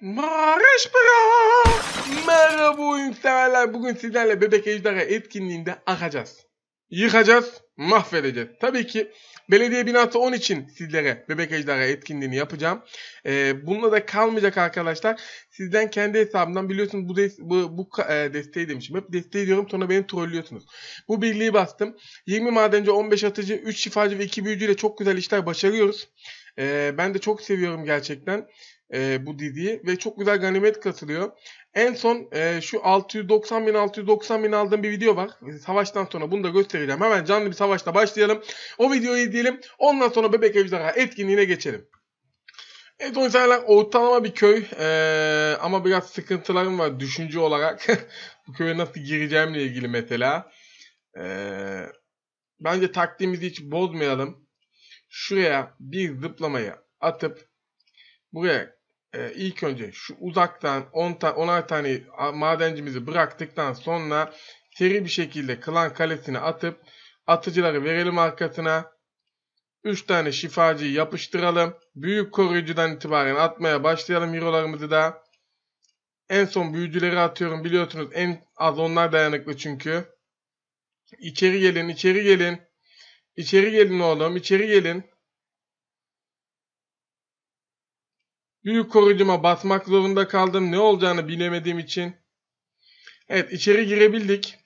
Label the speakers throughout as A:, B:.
A: Marş bra! Merhaba oyun severler. Bugün sizlerle Bebek Ejderha etkinliğinde akacağız. Yıkacağız, mahvedeceğiz. Tabii ki belediye binası 10 için sizlere Bebek Ejderha etkinliğini yapacağım. Ee, bununla da kalmayacak arkadaşlar. Sizden kendi hesabımdan biliyorsunuz bu, des- bu, bu e, desteği demişim. Hep desteği diyorum sonra beni trollüyorsunuz. Bu birliği bastım. 20 madenci, 15 atıcı, 3 şifacı ve 2 büyücüyle çok güzel işler başarıyoruz. Ee, ben de çok seviyorum gerçekten e, bu diziyi ve çok güzel ganimet katılıyor. En son e, şu 690 bin 690 bin aldığım bir video var. Savaştan sonra bunu da göstereceğim. Hemen canlı bir savaşla başlayalım. O videoyu izleyelim. Ondan sonra Bebek Ejderha etkinliğine geçelim. Evet oyuncular ortalama bir köy Ee, ama biraz sıkıntılarım var düşünce olarak. bu köye nasıl gireceğimle ilgili mesela. Ee, bence taktiğimizi hiç bozmayalım. Şuraya bir zıplamayı atıp buraya e, ilk önce şu uzaktan 10 ta 10'ar tane madencimizi bıraktıktan sonra seri bir şekilde klan kalesine atıp atıcıları verelim arkasına. 3 tane şifacıyı yapıştıralım. Büyük koruyucudan itibaren atmaya başlayalım hero'larımızı da. En son büyücüleri atıyorum biliyorsunuz en az onlar dayanıklı çünkü. İçeri gelin içeri gelin. İçeri gelin oğlum içeri gelin. Büyük koruyucuma basmak zorunda kaldım. Ne olacağını bilemediğim için. Evet içeri girebildik.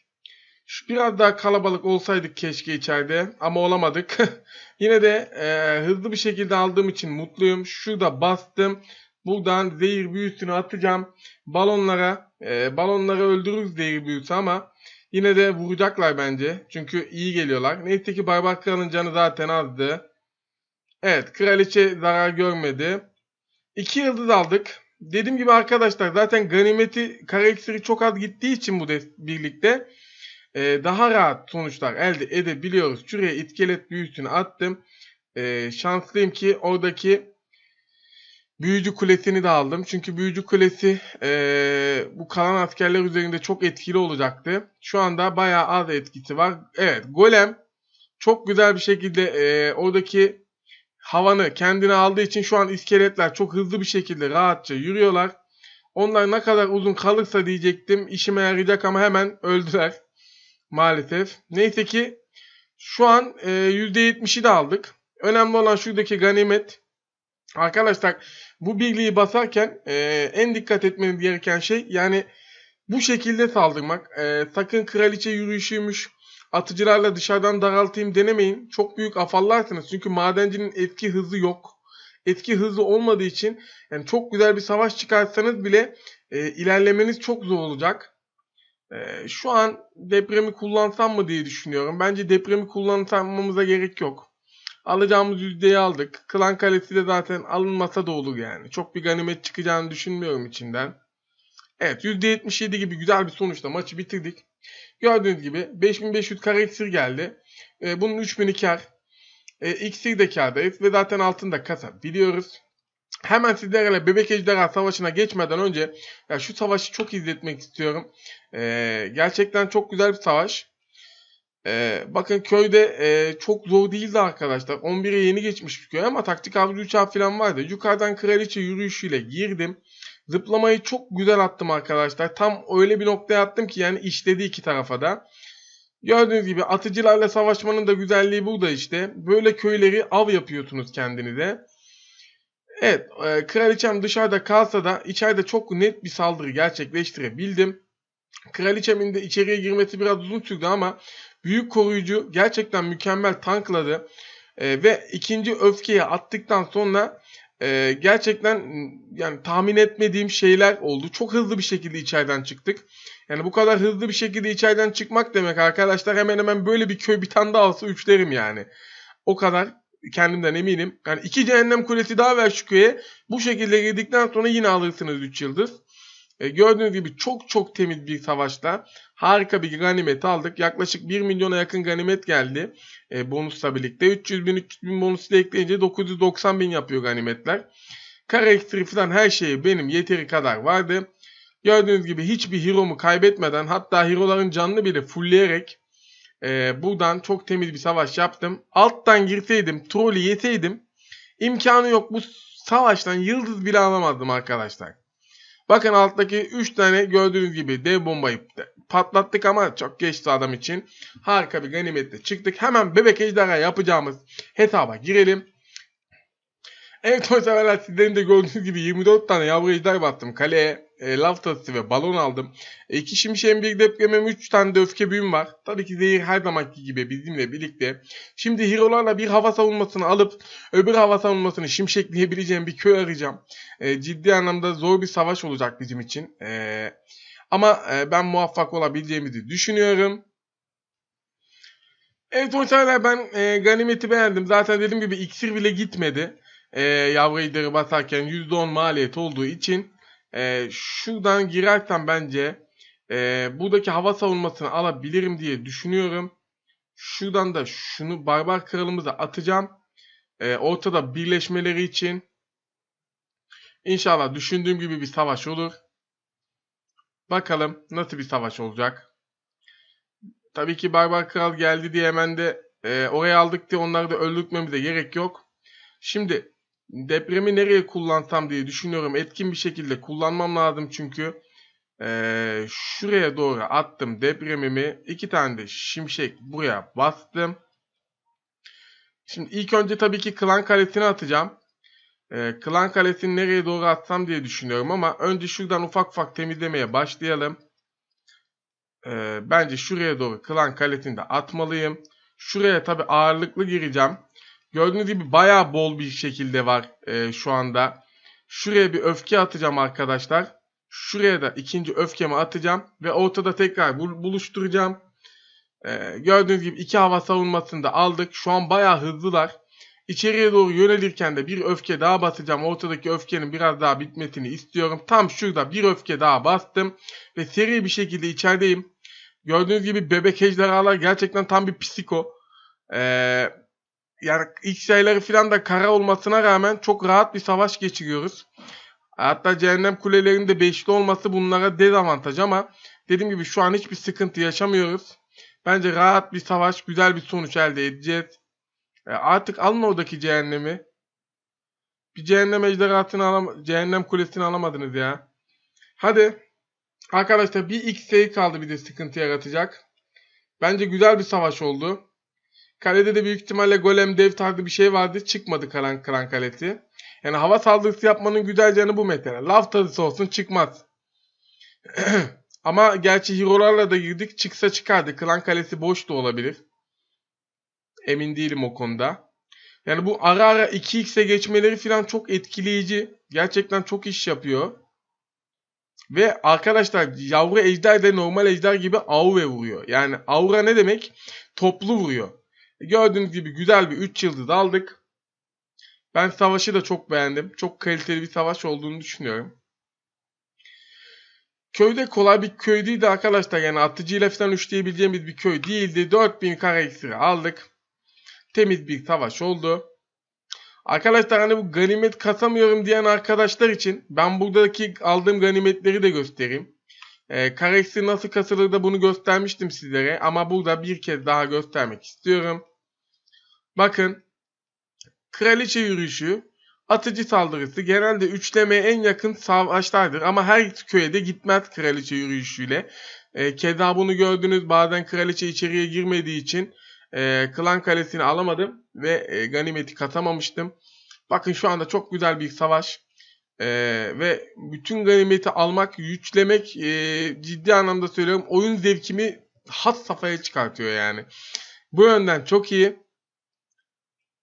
A: Şu biraz daha kalabalık olsaydık keşke içeride ama olamadık. Yine de e, hızlı bir şekilde aldığım için mutluyum. Şurada bastım. Buradan zehir büyüsünü atacağım. Balonlara, e, balonları öldürürüz zehir büyüsü ama yine de vuracaklar bence. Çünkü iyi geliyorlar. Neyse ki Barbar Kral'ın canı zaten azdı. Evet kraliçe zarar görmedi. 2 yıldız aldık. Dediğim gibi arkadaşlar zaten ganimeti kara iksiri çok az gittiği için bu birlikte e, daha rahat sonuçlar elde edebiliyoruz. Şuraya itkelet büyüsünü attım. E, şanslıyım ki oradaki büyücü kulesini de aldım. Çünkü büyücü kulesi e, bu kalan askerler üzerinde çok etkili olacaktı. Şu anda bayağı az etkisi var. Evet golem çok güzel bir şekilde e, oradaki havanı kendine aldığı için şu an iskeletler çok hızlı bir şekilde rahatça yürüyorlar. Onlar ne kadar uzun kalırsa diyecektim işime yarayacak ama hemen öldüler maalesef. Neyse ki şu an e, %70'i de aldık. Önemli olan şuradaki ganimet. Arkadaşlar bu birliği basarken e, en dikkat etmeniz gereken şey yani bu şekilde saldırmak. E, sakın kraliçe yürüyüşüymüş atıcılarla dışarıdan daraltayım denemeyin. Çok büyük afallarsınız. Çünkü madencinin etki hızı yok. Etki hızı olmadığı için yani çok güzel bir savaş çıkartsanız bile e, ilerlemeniz çok zor olacak. E, şu an depremi kullansam mı diye düşünüyorum. Bence depremi kullanmamıza gerek yok. Alacağımız yüzdeyi aldık. Klan Kalesi de zaten alınmasa da olur yani. Çok bir ganimet çıkacağını düşünmüyorum içinden. Evet %77 gibi güzel bir sonuçla maçı bitirdik. Gördüğünüz gibi 5500 kare iksir geldi. E, bunun 3000'i kar. E, iksir de kardayız ve zaten altında kasa biliyoruz. Hemen sizlerle Bebek Ejderha Savaşı'na geçmeden önce ya şu savaşı çok izletmek istiyorum. E, gerçekten çok güzel bir savaş. E, bakın köyde e, çok zor değildi arkadaşlar. 11'e yeni geçmiş bir köy ama taktik avcı uçağı falan vardı. Yukarıdan kraliçe yürüyüşüyle girdim. Zıplamayı çok güzel attım arkadaşlar. Tam öyle bir noktaya attım ki yani işledi iki tarafa da. Gördüğünüz gibi atıcılarla savaşmanın da güzelliği burada işte. Böyle köyleri av yapıyorsunuz kendinize. Evet, e, kraliçem dışarıda kalsa da içeride çok net bir saldırı gerçekleştirebildim. Kraliçemin de içeriye girmesi biraz uzun sürdü ama büyük koruyucu gerçekten mükemmel tankladı. E, ve ikinci öfkeyi attıktan sonra ee, gerçekten yani tahmin etmediğim şeyler oldu. Çok hızlı bir şekilde içeriden çıktık. Yani bu kadar hızlı bir şekilde içeriden çıkmak demek arkadaşlar hemen hemen böyle bir köy bir tane daha alsa üçlerim yani. O kadar kendimden eminim. Yani iki cehennem kulesi daha ver şu köye. Bu şekilde girdikten sonra yine alırsınız 3 yıldız. Ee, gördüğünüz gibi çok çok temiz bir savaşla harika bir ganimet aldık. Yaklaşık 1 milyona yakın ganimet geldi e, bonusla birlikte. 300 bin 300 bin bonusla ekleyince 990 bin yapıyor ganimetler. Kara falan her şeyi benim yeteri kadar vardı. Gördüğünüz gibi hiçbir hero'mu kaybetmeden hatta hero'ların canını bile fullleyerek e, buradan çok temiz bir savaş yaptım. Alttan girseydim, trolü yeseydim imkanı yok bu savaştan yıldız bile alamazdım arkadaşlar. Bakın alttaki 3 tane gördüğünüz gibi dev bombayı patlattık ama çok geçti adam için. Harika bir ganimetle çıktık. Hemen bebek ejderha yapacağımız hesaba girelim. Evet o seferler sizlerin de gördüğünüz gibi 24 tane yavru ejder battım. Kaleye e, lav tatlısı ve balon aldım. E, iki şimşeğin bir depremim 3 tane de öfke büyüm var. Tabii ki zehir her zamanki gibi bizimle birlikte. Şimdi hero'larla bir hava savunmasını alıp öbür hava savunmasını şimşekleyebileceğim bir köy arayacağım. E, ciddi anlamda zor bir savaş olacak bizim için. E, ama e, ben muvaffak olabileceğimizi düşünüyorum. Evet oyuncular ben e, ganimeti beğendim. Zaten dediğim gibi iksir bile gitmedi. E, yavru ejderi basarken %10 maliyet olduğu için e, şuradan girersem bence e, buradaki hava savunmasını alabilirim diye düşünüyorum. Şuradan da şunu barbar kralımıza atacağım. E, ortada birleşmeleri için. İnşallah düşündüğüm gibi bir savaş olur. Bakalım nasıl bir savaş olacak. Tabii ki Barbar Kral geldi diye hemen de e, oraya aldık diye onları da öldürtmemize gerek yok. Şimdi depremi nereye kullansam diye düşünüyorum. Etkin bir şekilde kullanmam lazım çünkü. E, şuraya doğru attım depremimi. iki tane de şimşek buraya bastım. Şimdi ilk önce tabii ki klan kalesini atacağım. E, klan kalesini nereye doğru atsam diye düşünüyorum ama önce şuradan ufak ufak temizlemeye başlayalım. E, bence şuraya doğru klan kalesini de atmalıyım. Şuraya tabii ağırlıklı gireceğim. Gördüğünüz gibi bayağı bol bir şekilde var e, şu anda. Şuraya bir öfke atacağım arkadaşlar. Şuraya da ikinci öfkemi atacağım. Ve ortada tekrar bul buluşturacağım. E, gördüğünüz gibi iki hava savunmasını da aldık. Şu an bayağı hızlılar. İçeriye doğru yönelirken de bir öfke daha basacağım. Ortadaki öfkenin biraz daha bitmesini istiyorum. Tam şurada bir öfke daha bastım. Ve seri bir şekilde içerideyim. Gördüğünüz gibi bebek ejderhalar gerçekten tam bir psiko. Eee yani ilk sayıları falan da kara olmasına rağmen çok rahat bir savaş geçiriyoruz. Hatta cehennem kulelerinde beşli olması bunlara dezavantaj ama dediğim gibi şu an hiçbir sıkıntı yaşamıyoruz. Bence rahat bir savaş, güzel bir sonuç elde edeceğiz. E artık alın oradaki cehennemi. Bir cehennem ejderhasını alam cehennem kulesini alamadınız ya. Hadi. Arkadaşlar bir X sayı kaldı bir de sıkıntı yaratacak. Bence güzel bir savaş oldu. Kalede de büyük ihtimalle golem dev tarzı bir şey vardı. Çıkmadı karan, kran kalesi. Yani hava saldırısı yapmanın güzel yanı bu mesela. Lav tadısı olsun çıkmaz. Ama gerçi hero'larla da girdik. Çıksa çıkardı. Klan kalesi boş da olabilir. Emin değilim o konuda. Yani bu ara ara 2x'e geçmeleri falan çok etkileyici. Gerçekten çok iş yapıyor. Ve arkadaşlar yavru ejder de normal ejder gibi aura vuruyor. Yani aura ne demek? Toplu vuruyor. Gördüğünüz gibi güzel bir 3 yıldız aldık. Ben savaşı da çok beğendim. Çok kaliteli bir savaş olduğunu düşünüyorum. Köyde kolay bir köy değildi arkadaşlar. Yani atıcıyla falan üçleyebileceğimiz bir köy değildi. 4000 kare ekstra aldık. Temiz bir savaş oldu. Arkadaşlar hani bu ganimet kasamıyorum diyen arkadaşlar için ben buradaki aldığım ganimetleri de göstereyim. Ee, kareksi nasıl kasılır da bunu göstermiştim sizlere ama burada bir kez daha göstermek istiyorum. Bakın kraliçe yürüyüşü, atıcı saldırısı genelde üçlemeye en yakın savaşlardır ama her köye de gitmez kraliçe yürüyüşüyle. E, keza bunu gördünüz bazen kraliçe içeriye girmediği için e, klan kalesini alamadım ve e, ganimeti katamamıştım. Bakın şu anda çok güzel bir savaş. Ee, ve bütün ganimeti almak, yüklemek e, ciddi anlamda söylüyorum oyun zevkimi has safhaya çıkartıyor yani. Bu yönden çok iyi.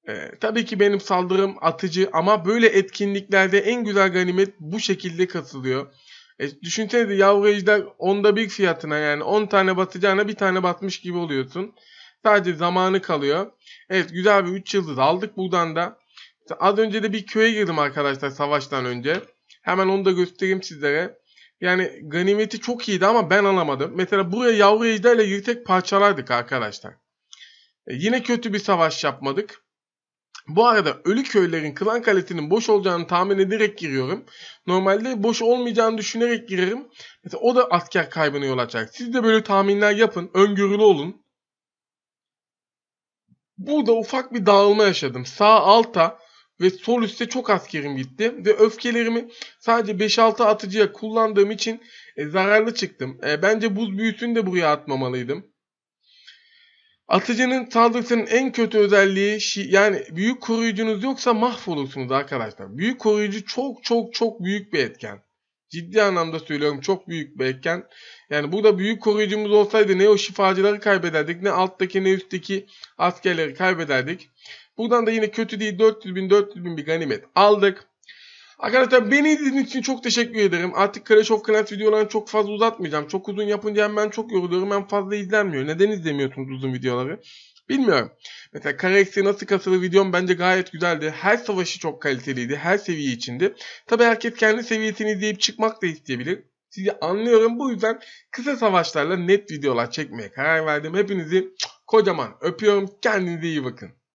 A: Ee, tabii ki benim saldırım atıcı ama böyle etkinliklerde en güzel ganimet bu şekilde katılıyor. E, düşünsenize yavru ejder onda bir fiyatına yani 10 tane batacağına bir tane batmış gibi oluyorsun. Sadece zamanı kalıyor. Evet güzel bir 3 yıldız aldık buradan da. Az önce de bir köye girdim arkadaşlar savaştan önce. Hemen onu da göstereyim sizlere. Yani ganimeti çok iyiydi ama ben alamadım. Mesela buraya yavru ejderle yırtek parçalardık arkadaşlar. E, yine kötü bir savaş yapmadık. Bu arada ölü köylerin klan kalesinin boş olacağını tahmin ederek giriyorum. Normalde boş olmayacağını düşünerek girerim. Mesela o da asker kaybına yol açacak. Siz de böyle tahminler yapın. Öngörülü olun. Burada ufak bir dağılma yaşadım. Sağ alta ve sol üstte çok askerim gitti. Ve öfkelerimi sadece 5-6 atıcıya kullandığım için e, zararlı çıktım. E, bence buz büyüsünü de buraya atmamalıydım. Atıcının saldırısının en kötü özelliği yani büyük koruyucunuz yoksa mahvolursunuz arkadaşlar. Büyük koruyucu çok çok çok büyük bir etken. Ciddi anlamda söylüyorum çok büyük bir etken. Yani burada büyük koruyucumuz olsaydı ne o şifacıları kaybederdik ne alttaki ne üstteki askerleri kaybederdik. Buradan da yine kötü değil 400 bin 400 bin bir ganimet aldık. Arkadaşlar beni izlediğiniz için çok teşekkür ederim. Artık Clash of Clans videolarını çok fazla uzatmayacağım. Çok uzun yapınca hem ben çok yoruluyorum hem fazla izlenmiyor. Neden izlemiyorsunuz uzun videoları? Bilmiyorum. Mesela Kareks'i nasıl kasılı videom bence gayet güzeldi. Her savaşı çok kaliteliydi. Her seviye içindi. Tabi herkes kendi seviyesini izleyip çıkmak da isteyebilir. Sizi anlıyorum. Bu yüzden kısa savaşlarla net videolar çekmeye karar verdim. Hepinizi kocaman öpüyorum. Kendinize iyi bakın.